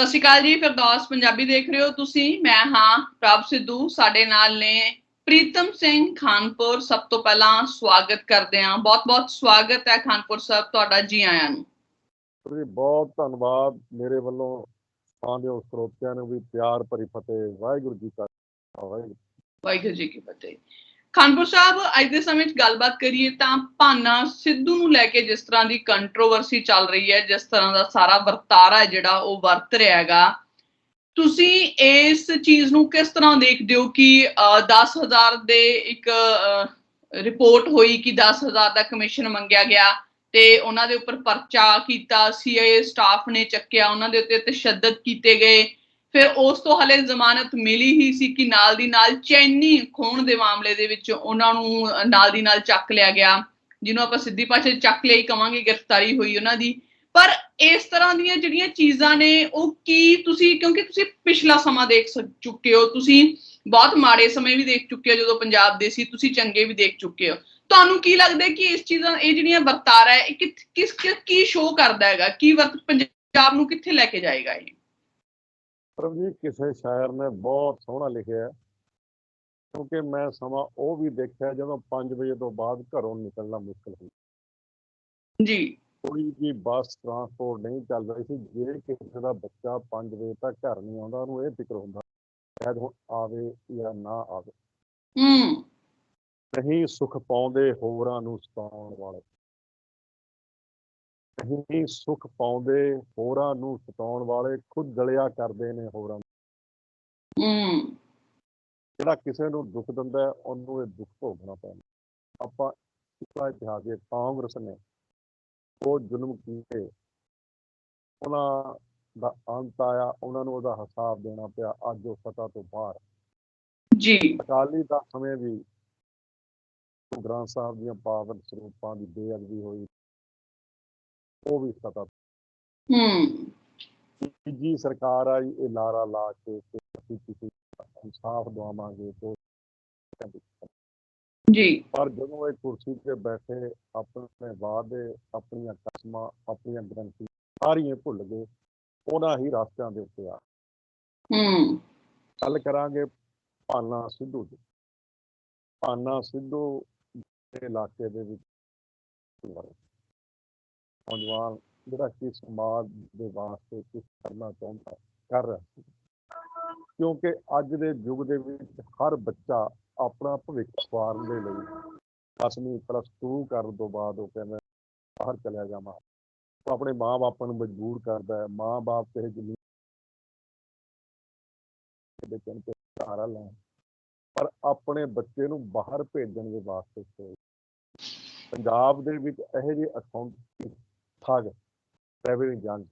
ਸਤਿ ਸ਼੍ਰੀ ਅਕਾਲ ਜੀ ਫਿਰਦੌਸ ਪੰਜਾਬੀ ਦੇਖ ਰਹੇ ਹੋ ਤੁਸੀਂ। ਮੈਂ ਹਾਂ ਪ੍ਰਭ ਸਿੱਧੂ ਸਾਡੇ ਨਾਲ ਨੇ ਪ੍ਰੀਤਮ ਸਿੰਘ ਖਾਨਪੁਰ। ਸਭ ਤੋਂ ਪਹਿਲਾਂ ਸਵਾਗਤ ਕਰਦੇ ਹਾਂ। ਬਹੁਤ-ਬਹੁਤ ਸਵਾਗਤ ਹੈ ਖਾਨਪੁਰ ਸਾਹਿਬ ਤੁਹਾਡਾ ਜੀ ਆਇਆਂ ਨੂੰ। ਜੀ ਬਹੁਤ ਧੰਨਵਾਦ ਮੇਰੇ ਵੱਲੋਂ ਉਸ ਸਰੋਤਿਆਂ ਨੂੰ ਵੀ ਪਿਆਰ ਭਰੀ ਫਤਿਹ। ਵਾਹਿਗੁਰੂ ਜੀ ਕਾ ਵਾਹਿਗੁਰੂ ਵਾਹਿਗੁਰੂ ਜੀ ਕੀ ਫਤਿਹ। ਖਾਨਪੁਰ ਸਾਹਿਬ ਅੱਜ ਦੇ ਸਮੇਂ 'ਚ ਗੱਲਬਾਤ ਕਰੀਏ ਤਾਂ ਭਾਨਾ ਸਿੱਧੂ ਨੂੰ ਲੈ ਕੇ ਜਿਸ ਤਰ੍ਹਾਂ ਦੀ ਕੰਟਰੋਵਰਸੀ ਚੱਲ ਰਹੀ ਹੈ ਜਿਸ ਤਰ੍ਹਾਂ ਦਾ ਸਾਰਾ ਵਰਤਾਰਾ ਹੈ ਜਿਹੜਾ ਉਹ ਵਰਤ ਰਿਹਾ ਹੈਗਾ। ਤੁਸੀਂ ਇਸ ਚੀਜ਼ ਨੂੰ ਕਿਸ ਤਰ੍ਹਾਂ ਦੇਖਦੇ ਹੋ ਕਿ ਅਹ, 10000 ਦੇ ਇੱਕ ਰਿਪੋਰਟ ਹੋਈ ਕਿ 10000 ਦਾ ਕਮਿਸ਼ਨ ਮੰਗਿਆ ਗਿਆ ਤੇ ਉਹਨਾਂ ਦੇ ਉੱਪਰ ਪਰਚਾ ਕੀਤਾ ਸੀਆਈਏ ਸਟਾਫ ਨੇ ਚੱਕਿਆ ਉਹਨਾਂ ਦੇ ਉੱਤੇ ਤਸ਼ੱਦਦ ਕੀਤੇ ਗਏ। ਫਿਰ ਉਸ ਤੋਂ ਹਲੇ ਜ਼ਮਾਨਤ ਮਿਲੀ ਹੀ ਸੀ ਕਿ ਨਾਲ ਦੀ ਨਾਲ ਚੈਨੀ ਖੋਣ ਦੇ ਮਾਮਲੇ ਦੇ ਵਿੱਚ ਉਹਨਾਂ ਨੂੰ ਨਾਲ ਦੀ ਨਾਲ ਚੱਕ ਲਿਆ ਗਿਆ, ਜਿਹਨੂੰ ਆਪਾਂ ਸਿੱਧੀ ਪਾਸੇ ਚੱਕ ਲਿਆ ਕਵਾਂਗੇ, ਗ੍ਰਿਫਤਾਰੀ ਹੋਈ ਉਹਨਾਂ ਦੀ। ਪਰ ਇਸ ਤਰ੍ਹਾਂ ਦੀਆਂ ਜਿਹੜੀਆਂ ਚੀਜ਼ਾਂ ਨੇ, ਉਹ ਕੀ ਤੁਸੀਂ, ਕਿਉਂਕਿ ਤੁਸੀਂ ਪਿਛਲਾ ਸਮਾਂ ਦੇਖ ਚੁੱਕੇ ਹੋ, ਤੁਸੀਂ ਬਹੁਤ ਮਾੜੇ ਸਮੇਂ ਵੀ ਦੇਖ ਚੁੱਕੇ ਹੋ, ਜਦੋਂ ਪੰਜਾਬ ਦੇ ਸੀ, ਤੁਸੀਂ ਚੰਗੇ ਵੀ ਦੇਖ ਚੁੱਕੇ ਹੋ। ਤੁਹਾਨੂੰ ਕੀ ਲੱਗਦਾ ਕਿ ਇਸ ਚੀਜ਼ਾਂ, ਇਹ ਜਿਹੜੀਆਂ ਵਰਤਾਰਾ ਹੈ, ਇਹ ਕਿਸ ਕਿਸ, ਕੀ ਸ਼ੋਅ ਕਰਦਾ ਹੈਗਾ? ਕੀ ਵਰਤ, ਪੰਜਾਬ ਨੂੰ ਕਿੱਥੇ ਲੈ ਕੇ ਜਾਏਗਾ ਇਹ? ਪ੍ਰਭ ਜੀ ਕਿਸੇ ਸ਼ਾਇਰ ਨੇ ਬਹੁਤ ਸੋਹਣਾ ਲਿਖਿਆ ਕਿਉਂਕਿ ਮੈਂ ਸਮਾਂ ਉਹ ਵੀ ਦੇਖਿਆ ਜਦੋਂ 5 ਵਜੇ ਤੋਂ ਬਾਅਦ ਘਰੋਂ ਨਿਕਲਣਾ ਮੁਸ਼ਕਲ ਸੀ। ਜੀ। ਕੋਈ ਵੀ ਬੱਸ ਟਰਾਂਸਪੋਰਟ ਨਹੀਂ ਚੱਲ ਰਹੀ ਸੀ। ਜੇ ਕਿਸੇ ਦਾ ਬੱਚਾ 5 ਵਜੇ ਤੱਕ ਘਰ ਨਹੀਂ ਆਉਂਦਾ ਉਹਨੂੰ ਇਹ ਫਿਕਰ ਹੁੰਦਾ ਸ਼ਾਇਦ ਹੁਣ ਆਵੇ ਜਾਂ ਨਾ ਆਵੇ। ਹੂੰ। ਨਹੀਂ ਸੁਖ ਪਾਉਂਦੇ ਹੋਰਾਂ ਨੂੰ ਸਤਾਉਣ ਵਾਲੇ। ਨਹੀਂ ਸੁਖ ਪਾਉਂਦੇ ਹੋਰਾਂ ਨੂੰ ਸਤਾਉਣ ਵਾਲੇ ਖੁਦ ਗਲਿਆ ਕਰਦੇ ਨੇ ਹੋਰਾਂ ਨੂੰ। ਹੂੰ। ਜਿਹੜਾ ਕਿਸੇ ਨੂੰ ਦੁੱਖ ਦਿੰਦਾ ਹੈ, ਉਹਨੂੰ ਇਹ ਦੁੱਖ ਭੋਗਣਾ ਪੈਂਦਾ। ਆਪਾਂ ਪਿਛਲਾ ਇਤਿਹਾਸ ਦੇ ਕਾਂਗਰਸ ਨੇ ਉਹ ਜ਼ੁਲਮ ਕੀਤੇ। ਉਹਨਾਂ ਦਾ ਅੰਤ ਆਇਆ ਉਹਨਾਂ ਨੂੰ ਉਹਦਾ ਹਿਸਾਬ ਦੇਣਾ ਪਿਆ ਅੱਜ ਉਹ ਸਤਾ ਤੋਂ ਬਾਹਰ। ਜੀ। ਅਕਾਲੀ ਦਾ ਸਮੇਂ ਵੀ ਗੁਰੂ ਗ੍ਰੰਥ ਸਾਹਿਬ ਦੀਆਂ ਪਾਵਨ ਸਰੂਪਾਂ ਦੀ ਬੇਅਦਬੀ ਹੋਈ। ਉਹ ਵੀ ਸਤਾ ਹੂੰ। ਤੀਜੀ ਸਰਕਾਰ ਆਈ ਇਹ ਲਾਰਾ ਲਾ ਕੇ ਅਸੀਂ ਕਿਸੇ ਇਨਸਾਫ ਦਵਾਵਾਂਗੇ ਤੋਂ ਜੀ। ਪਰ ਜਦੋਂ ਇਹ ਕੁਰਸੀ ਤੇ ਬੈਠੇ ਆਪਣੇ ਵਾਅਦੇ ਆਪਣੀਆਂ ਕਸਮਾਂ ਆਪਣੀਆਂ ਗਰੰਟੀ ਸਾਰੀਆਂ ਭੁੱਲ ਗਏ ਉਹਨਾਂ ਹੀ ਰਸਤਿਆਂ ਦੇ ਉੱਤੇ ਆ। ਹੂੰ। ਗੱਲ ਕਰਾਂਗੇ ਭਾਨਾ ਸਿੱਧੂ ਦੀ। ਭਾਨਾ ਸਿੱਧੂ ਦੇ ਇਲਾਕੇ ਦੇ ਵਿੱਚ ਨੌਜਵਾਨ ਜਿਹੜਾ ਕਿ ਸਮਾਜ ਦੇ ਵਾਸਤੇ ਕੁਝ ਕਰਨਾ ਚਾਹੁੰਦਾ ਕਰ ਰਿਹਾ ਕਿਉਂਕਿ ਅੱਜ ਦੇ ਯੁੱਗ ਦੇ ਵਿੱਚ ਹਰ ਬੱਚਾ ਆਪਣਾ ਭਵਿੱਖ ਸਵਾਰਨ ਦੇ ਲਈ 10ਵੀਂ ਪਲੱਸ 2 ਕਰਨ ਤੋਂ ਬਾਅਦ ਉਹ ਕਹਿੰਦਾ ਬਾਹਰ ਚਲਿਆ ਜਾਵਾਂ। ਉਹ ਆਪਣੇ ਮਾਂ-ਬਾਪਾਂ ਨੂੰ ਮਜਬੂਰ ਕਰਦਾ ਹੈ। ਮਾਂ-ਬਾਪ ਤੇ ਜ਼ਮੀਨ ਦੇ ਬੱਚਿਆਂ ਸਹਾਰਾ ਲੈਣ। ਪਰ ਆਪਣੇ ਬੱਚੇ ਨੂੰ ਬਾਹਰ ਭੇਜਣ ਦੇ ਵਾਸਤੇ ਪੰਜਾਬ ਦੇ ਵਿੱਚ ਇਹੋ ਜਿਹੇ ਅਕਾਊਂਟ ਠੱਗ ਪ੍ਰਾਈਵੇਟ ਏਜੰਟ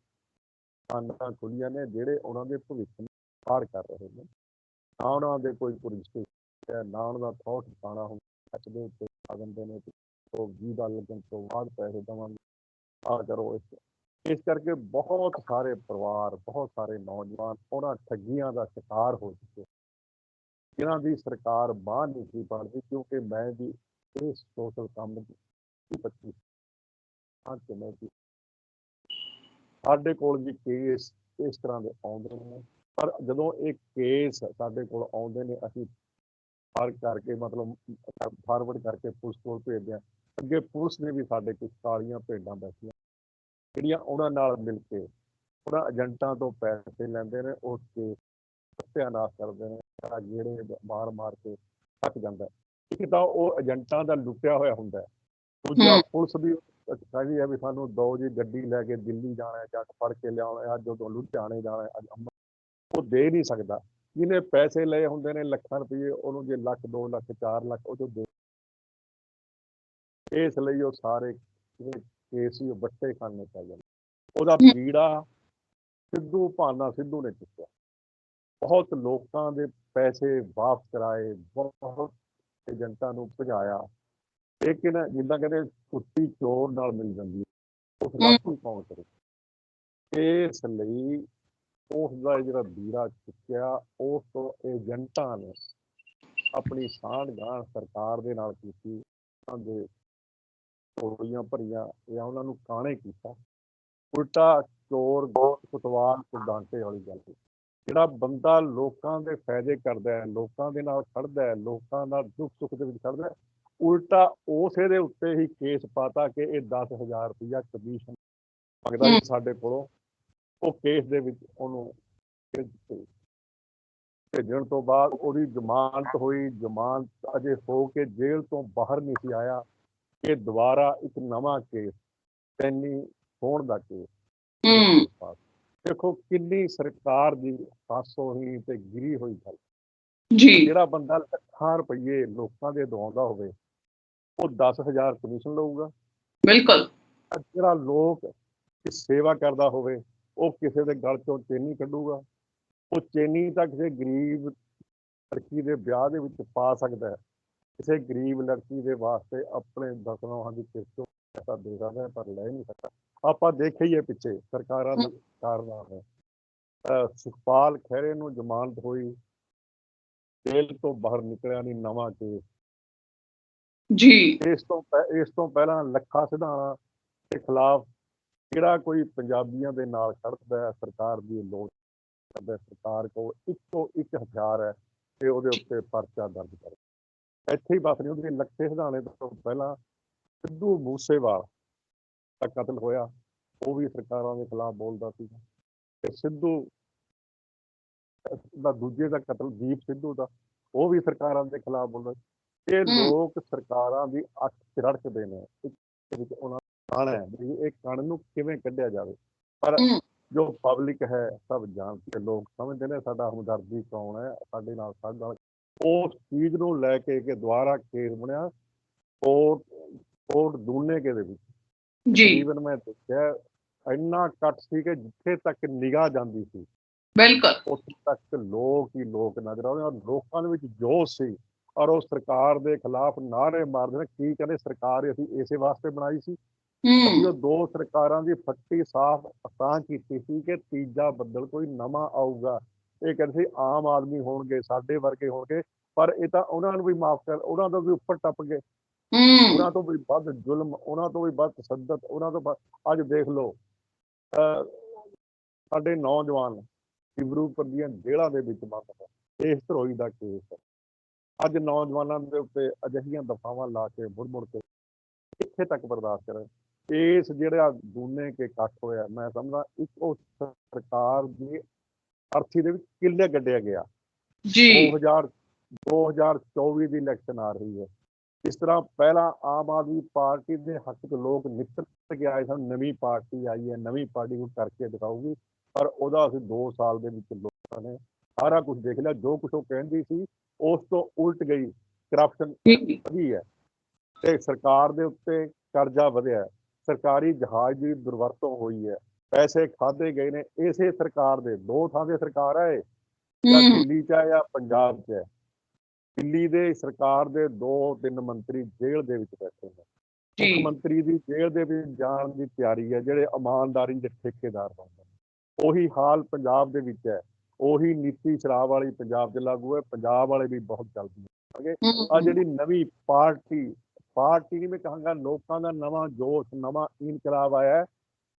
ਆਨਾਂ ਖੁੱਲੀਆਂ ਨੇ, ਜਿਹੜੇ ਉਹਨਾਂ ਦੇ ਭਵਿੱਖ ਨੂੰ ਪਾਰ ਕਰ ਰਹੇ ਨੇ। ਨਾ ਉਹਨਾਂ ਦੇ ਕੋਈ ਪੁਲਿਸ ਹੈ, ਨਾ ਉਹਨਾਂ ਦਾ ਥੋਟ ਟਿਕਾਣਾ ਹੁੰਦਾ ਸੱਚ ਦੇ ਉੱਤੇ ਆ ਜਾਂਦੇ ਨੇ ਉਹ ਵੀ ਦਾ ਲੱਗਣ ਤੋਂ ਬਾਅਦ ਪੈਸੇ ਦੇਵਾਂਗੇ। ਆ ਕਰੋ, ਇਸ ਇਸ ਕਰਕੇ ਬਹੁਤ ਸਾਰੇ ਪਰਿਵਾਰ, ਬਹੁਤ ਸਾਰੇ ਨੌਜਵਾਨ ਉਹਨਾਂ ਠੱਗੀਆਂ ਦਾ ਸ਼ਿਕਾਰ ਹੋ ਚੁੱਕੇ ਜਿਨ੍ਹਾਂ ਦੀ ਸਰਕਾਰ ਬਾਂਹ ਨਹੀਂ ਸੀ ਫੜਦੀ, ਕਿਉਂਕਿ ਮੈਂ ਵੀ ਇਸ ਸੋਸ਼ਲ ਕੰਮ ਦੀ ਪੱਚੀ ਹਾਂ ਤੇ ਮੈਂ ਵੀ ਸਾਡੇ ਕੋਲ ਵੀ ਕੇਸ ਇਸ ਤਰ੍ਹਾਂ ਦੇ ਆਉਂਦੇ ਨੇ ਪਰ ਜਦੋਂ ਇਹ ਕੇਸ ਸਾਡੇ ਕੋਲ ਆਉਂਦੇ ਨੇ ਅਸੀਂ ਫਾਰ ਕਰਕੇ ਮਤਲਬ ਫਾਰਵਰਡ ਕਰਕੇ ਪੁਲਿਸ ਕੋਲ ਭੇਜਦੇ ਹਾਂ ਅੱਗੇ ਪੁਲਿਸ ਨੇ ਵੀ ਸਾਡੇ ਕੁਝ ਕਾਲੀਆਂ ਭੇਡਾਂ ਬੈਠੀਆਂ ਜਿਹੜੀਆਂ ਉਹਨਾਂ ਨਾਲ ਮਿਲ ਕੇ ਉਹਨਾਂ ਏਜੰਟਾਂ ਤੋਂ ਪੈਸੇ ਲੈਂਦੇ ਨੇ ਉਸ ਕੇ ਸਤਿਆਨਾਸ਼ ਕਰਦੇ ਨੇ ਆ ਜਿਹੜੇ ਮਾਰ ਮਾਰ ਕੇ ਥੱਕ ਜਾਂਦਾ। ਇੱਕ ਤਾਂ ਉਹ ਏਜੰਟਾਂ ਦਾ ਲੁੱਟਿਆ ਹੋਇਆ ਹੁੰਦਾ ਦੂਜਾ। ਪੁਲਿਸ ਵੀ ਕਹਿੰਦੀ ਹੈ ਵੀ ਸਾਨੂੰ ਦੋ ਜੀ ਗੱਡੀ ਲੈ ਕੇ ਦਿੱਲੀ ਜਾਣਾ ਹੈ ਜਾਂ ਫੜ ਕੇ ਲਿਆਉਣਾ ਹੈ ਅੱਜ ਉਦੋਂ ਲੁਧਿਆਣੇ ਜਾਣਾ ਹੈ ਅੱਜ ਅੰਮ੍ਰਿਤਸਰ। ਉਹ ਦੇ ਨਹੀਂ ਸਕਦਾ ਜਿਹਨੇ ਪੈਸੇ ਲਏ ਹੁੰਦੇ ਨੇ ਲੱਖਾਂ ਰੁਪਏ ਉਹਨੂੰ ਜੇ ਲੱਖ 2 ਲੱਖ 4 ਲੱਖ ਉਹ ਜੋ ਦੇ ਇਸ ਲਈ ਉਹ ਸਾਰੇ ਜਿਹੜੇ ਕੇਸ ਹੀ ਉਹ ਵੱਟੇ ਖਾਣੇ ਪੈ ਜਾਂਦੇ ਉਹਦਾ। ਪੀੜਾ ਸਿੱਧੂ ਭਾਨਾ ਸਿੱਧੂ ਨੇ ਚੁੱਕਿਆ ਬਹੁਤ ਲੋਕਾਂ ਦੇ ਪੈਸੇ ਵਾਪਸ ਕਰਾਏ ਬਹੁਤ ਏਜੰਟਾਂ ਨੂੰ ਭਜਾਇਆ ਲੇਕਿਨ ਜਿੱਦਾਂ ਕਹਿੰਦੇ ਕੁੱਤੀ ਚੋਰ ਨਾਲ ਮਿਲ ਜਾਂਦੀ ਹੈ ਉਸ ਦਾ ਕੀ ਕੌਣ ਕਰੇ? ਇਸ ਲਈ ਉਸ ਦਾ ਜਿਹੜਾ ਵੀਰਾ ਚੁੱਕਿਆ ਉਸ ਤੋਂ ਏਜੰਟਾਂ ਨੇ ਆਪਣੀ ਸਾਂਝਗਾਂਠ ਸਰਕਾਰ ਦੇ ਨਾਲ ਕੀਤੀ ਉਹਨਾਂ ਦੇ ਝੋਲੀਆਂ ਭਰੀਆਂ ਜਾਂ ਉਹਨਾਂ ਨੂੰ ਕਾਣੇ ਕੀਤਾ। ਉਲਟਾ ਚੋਰ ਕੁਤਵਾਲ ਕੁਡਾਂਟੇ ਵਾਲੀ ਗੱਲ ਜਿਹੜਾ ਬੰਦਾ ਲੋਕਾਂ ਦੇ ਫਾਇਦੇ ਕਰਦਾ ਹੈ ਲੋਕਾਂ ਦੇ ਨਾਲ ਖੜਦਾ ਹੈ ਲੋਕਾਂ ਦਾ ਦੁੱਖ ਸੁੱਖ ਦੇ ਵਿੱਚ ਖੜਦਾ ਹੈ ਉਲਟਾ ਉਸੇ ਦੇ ਉੱਤੇ ਹੀ ਕੇਸ ਪਾਤਾ ਕਿ ਇਹ 10000 ਰੁਪਇਆ ਕਮਿਸ਼ਨ ਮੰਗਦਾ ਸੀ ਸਾਡੇ ਕੋਲੋਂ। ਉਹ ਕੇਸ ਦੇ ਵਿੱਚ ਉਹਨੂੰ। ਭੇਜਣ ਤੋਂ ਬਾਅਦ ਉਹਦੀ ਜ਼ਮਾਨਤ ਹੋਈ। ਜ਼ਮਾਨਤ ਅਜੇ ਹੋ ਕੇ ਜੇਲ੍ਹ ਤੋਂ ਬਾਹਰ ਨਹੀਂ ਸੀ ਆਇਆ। ਇਹ ਦੁਬਾਰਾ ਇੱਕ ਨਵਾਂ ਕੇਸ ਤੈਨੀ ਹੋਣ ਦਾ ਕੇਸ ਹੂੰ। ਦੇਖੋ ਕਿੰਨੀ ਸਰਕਾਰ ਦੀ ਹਾਸੋਹੀਣ ਤੇ ਗਿਰੀ ਹੋਈ ਗੱਲ। ਜੀ। ਜਿਹੜਾ ਬੰਦਾ ਲੱਖਾਂ ਰੁਪਏ ਲੋਕਾਂ ਦੇ ਦਵਾਉਂਦਾ ਹੋਵੇ ਉਹ 10000 ਕਮਿਸ਼ਨ ਲਊਗਾ। ਬਿਲਕੁਲ। ਜਿਹੜਾ ਲੋਕ ਸੇਵਾ ਕਰਦਾ ਹੋਵੇ ਉਹ ਕਿਸੇ ਦੇ ਗਲ ਚੋਂ ਚੇਨੀ ਕੱਢੂਗਾ। ਉਹ ਚੇਨੀ ਤਾਂ ਕਿਸੇ ਗਰੀਬ ਲੜਕੀ ਦੇ ਵਿਆਹ ਦੇ ਵਿੱਚ ਪਾ ਸਕਦਾ ਹੈ। ਕਿਸੇ ਗਰੀਬ ਲੜਕੀ ਦੇ ਵਾਸਤੇ ਆਪਣੇ ਦਸਨੋਹਾਂ ਦੀ ਕਿਸ਼ਤੋਂ ਪੈਸਾ ਦੇ ਸਕਦਾ ਹੈ, ਪਰ ਲੈ ਨਹੀਂ ਸਕਦਾ। ਆਪਾਂ ਹੀ ਹੈ ਪਿੱਛੇ ਸਰਕਾਰਾਂ ਦੇ ਕਾਰਨਾਮੇ ਅਹ ਸੁਖਪਾਲ ਖਹਿਰੇ ਨੂੰ ਜ਼ਮਾਨਤ ਹੋਈ। ਜੇਲ੍ਹ ਤੋਂ ਬਾਹਰ ਨਿਕਲਿਆ ਨਹੀਂ ਨਵਾਂ ਕੇਸ। ਜੀ। ਇਸ ਤੋਂ ਪਹਿ- ਇਸ ਤੋਂ ਪਹਿਲਾਂ ਲੱਖਾ ਸਿਧਾਣਾ ਦੇ ਖਿਲਾਫ ਕਿਹੜਾ ਕੋਈ ਪੰਜਾਬੀਆਂ ਦੇ ਨਾਲ ਖੜਦਾ ਹੈ, ਸਰਕਾਰ ਦੀ ਲੋੜ ਕਰਦਾ ਸਰਕਾਰ ਕੋਲ ਇੱਕੋ ਇੱਕ ਹਥਿਆਰ ਹੈ ਤੇ ਉਹਦੇ ਉੱਤੇ ਪਰਚਾ ਦਰਜ ਕਰ। ਇੱਥੇ ਹੀ ਬਸ ਨਹੀਂ ਉਹਦੇ ਲੱਖੇ ਸਿਧਾਣੇ ਤੋਂ ਪਹਿਲਾਂ ਸਿੱਧੂ ਮੂਸੇਵਾਲ ਦਾ ਕਤਲ ਹੋਇਆ, ਉਹ ਵੀ ਸਰਕਾਰਾਂ ਦੇ ਖਿਲਾਫ ਬੋਲਦਾ ਸੀ। ਤੇ ਸਿੱਧੂ ਦਾ ਦੂਜੇ ਦਾ ਕਤਲ, ਦੀਪ ਸਿੱਧੂ ਦਾ, ਉਹ ਵੀ ਸਰਕਾਰਾਂ ਦੇ ਖਿਲਾਫ ਬੋਲਦਾ ਸੀ। ਇਹ। ਲੋਕ ਸਰਕਾਰਾਂ ਦੀ ਅੱਖ ਰੜਕਦੇ ਨੇ ਵਿੱਚ ਉਹਨਾਂ ਕਣ ਹੈ ਵੀ ਇਹ ਕਣ ਨੂੰ ਕਿਵੇਂ ਕੱਢਿਆ ਜਾਵੇ ਪਰ। ਜੋ ਪਬਲਿਕ ਹੈ ਸਭ ਜਾਣਦੇ ਲੋਕ ਸਮਝਦੇ ਨੇ ਸਾਡਾ ਹਮਦਰਦੀ ਕੌਣ ਹੈ ਸਾਡੇ ਨਾਲ ਸਾਡੇ ਨਾਲ ਉਸ ਚੀਜ਼ ਨੂੰ ਲੈ ਕੇ ਕਿ ਦੁਬਾਰਾ ਕੇਸ ਬਣਿਆ ਕੋਰਟ ਕੋਰਟ ਦੂਨੇ ਦੇ ਵਿੱਚ ਜੀ ਤਕਰੀਬਨ ਮੈਂ ਦੇਖਿਆ ਇੰਨਾ ਕੱਟ ਸੀ ਕਿ ਜਿੱਥੇ ਤੱਕ ਨਿਗਾਹ ਜਾਂਦੀ ਸੀ ਬਿਲਕੁਲ ਉੱਥੇ ਤੱਕ ਲੋਕ ਹੀ ਲੋਕ ਨਜ਼ਰ ਆਉਂਦੇ ਔਰ ਲੋਕਾਂ ਦੇ ਵਿੱਚ ਜੋਸ਼ ਸੀ ਔਰ ਉਹ ਸਰਕਾਰ ਦੇ ਖਿਲਾਫ ਨਾਅਰੇ ਮਾਰਦੇ ਨੇ। ਕੀ ਕਹਿੰਦੇ ਸਰਕਾਰ ਅਸੀਂ ਇਸੇ ਵਾਸਤੇ ਬਣਾਈ ਸੀ? ਉਹ ਦੋ ਸਰਕਾਰਾਂ ਦੀ ਫੱਟੀ ਸਾਫ਼ ਤਾਂ ਕੀਤੀ ਸੀ ਕਿ ਤੀਜਾ ਬੱਦਲ ਕੋਈ ਨਵਾਂ ਆਊਗਾ। ਇਹ ਕਹਿੰਦੇ ਸੀ ਆਮ ਆਦਮੀ ਹੋਣਗੇ ਸਾਡੇ ਵਰਗੇ ਹੋਣਗੇ ਪਰ ਇਹ ਤਾਂ ਉਹਨਾਂ ਨੂੰ ਵੀ ਮਾਫ ਕਰ ਉਹਨਾਂ ਤੋਂ ਵੀ ਉੱਪਰ ਟੱਪ ਗਏ। ਹੂੰ। ਉਹਨਾਂ ਤੋਂ ਵੀ ਵੱਧ ਜ਼ੁਲਮ ਉਹਨਾਂ ਤੋਂ ਵੀ ਵੱਧ ਤਸ਼ੱਦਦ ਉਹਨਾਂ ਤੋਂ ਅੱਜ ਦੇਖ ਲਓ ਸਾਡੇ ਨੌਜਵਾਨ ਸਿਵਰੂਪੁਰ ਦੀਆਂ ਜੇਲ੍ਹਾਂ ਦੇ ਵਿੱਚ ਬੰਦ ਹੈ ਇਸ ਧਰੋਈ ਦਾ ਕੇਸ ਹੈ। ਅੱਜ ਨੌਜਵਾਨਾਂ ਦੇ ਉੱਤੇ ਅਜਿਹੀਆਂ ਦਫਾਵਾਂ ਲਾ ਕੇ ਮੁੜ ਮੁੜ ਕੇ ਕਿੱਥੇ ਤੱਕ ਬਰਦਾਸ਼ਤ ਕਰਨ। ਇਸ ਜਿਹੜਾ ਦੂਨੇ ਕੇ ਇਕੱਠ ਹੋਇਆ ਮੈਂ ਸਮਝਦਾ ਇੱਕ ਉਹ ਸਰਕਾਰ ਦੀ ਅਰਥੀ ਦੇ ਵਿੱਚ ਕਿੱਲੇ ਗੱਡਿਆ ਗਿਆ। ਜੀ। 2000 2024 ਦੀ ਇਲੈਕਸ਼ਨ ਆ ਰਹੀ ਹੈ। ਇਸ ਤਰ੍ਹਾਂ ਪਹਿਲਾਂ ਆਮ ਆਦਮੀ ਪਾਰਟੀ ਦੇ ਹੱਕ 'ਚ ਲੋਕ ਨਿਕਲ ਕੇ ਆਏ ਸਨ ਨਵੀਂ ਪਾਰਟੀ ਆਈ ਹੈ ਨਵੀਂ ਪਾਰਟੀ ਨੂੰ ਕਰਕੇ ਦਿਖਾਊਗੀ। ਪਰ ਉਹਦਾ ਅਸੀਂ 2 ਸਾਲ ਦੇ ਵਿੱਚ ਲੋਕਾਂ ਨੇ ਸਾਰਾ ਕੁਝ ਦੇਖ ਲਿਆ। ਜੋ ਕੁਝ ਉਹ ਕਹਿੰਦੀ ਸੀ ਉਸ ਤੋਂ ਉਲਟ ਗਈ। ਕਰਪਸ਼ਨ ਵਧੀ ਹੈ ਤੇ ਸਰਕਾਰ ਦੇ ਉੱਤੇ ਕਰਜ਼ਾ ਵਧਿਆ। ਸਰਕਾਰੀ ਜਹਾਜ਼ ਦੀ ਦੁਰਵਰਤੋਂ ਹੋਈ ਹੈ। ਪੈਸੇ ਖਾਦੇ ਗਏ ਨੇ। ਇਸੇ ਸਰਕਾਰ ਦੇ ਦੋ ਥਾਂ ਦੇ ਸਰਕਾਰ ਹੈ ਇਹ। ਦਿੱਲੀ ਚ ਹੈ ਜਾਂ ਪੰਜਾਬ ਚ ਹੈ। ਦਿੱਲੀ ਦੇ ਸਰਕਾਰ ਦੇ ਦੋ ਤਿੰਨ ਮੰਤਰੀ ਜੇਲ੍ਹ ਦੇ ਵਿੱਚ ਬੈਠੇ ਨੇ। ਜੀ। ਮੁੱਖ ਮੰਤਰੀ ਦੀ ਜੇਲ੍ਹ ਦੇ ਵਿੱਚ ਜਾਣ ਦੀ ਤਿਆਰੀ ਹੈ ਜਿਹੜੇ ਇਮਾਨਦਾਰੀ ਦੇ ਠੇਕੇਦਾਰ ਹੁੰਦੇ ਨੇ। ਉਹੀ ਹਾਲ ਪੰਜਾਬ ਦੇ ਵਿੱਚ ਹੈ। ਉਹੀ ਨੀਤੀ ਸ਼ਰਾਬ ਵਾਲੀ ਪੰਜਾਬ 'ਚ ਲਾਗੂ ਹੈ ਪੰਜਾਬ ਵਾਲੇ ਵੀ ਬਹੁਤ ਜਲਦੀ ਆ ਹੂੰ। ਜਿਹੜੀ ਨਵੀਂ ਪਾਰਟੀ ਪਾਰਟੀ ਨਹੀਂ ਮੈਂ ਕਹਾਂਗਾ ਲੋਕਾਂ ਦਾ ਨਵਾਂ ਜੋਸ਼ ਨਵਾਂ ਇਨਕਲਾਬ ਆਇਆ ਹੈ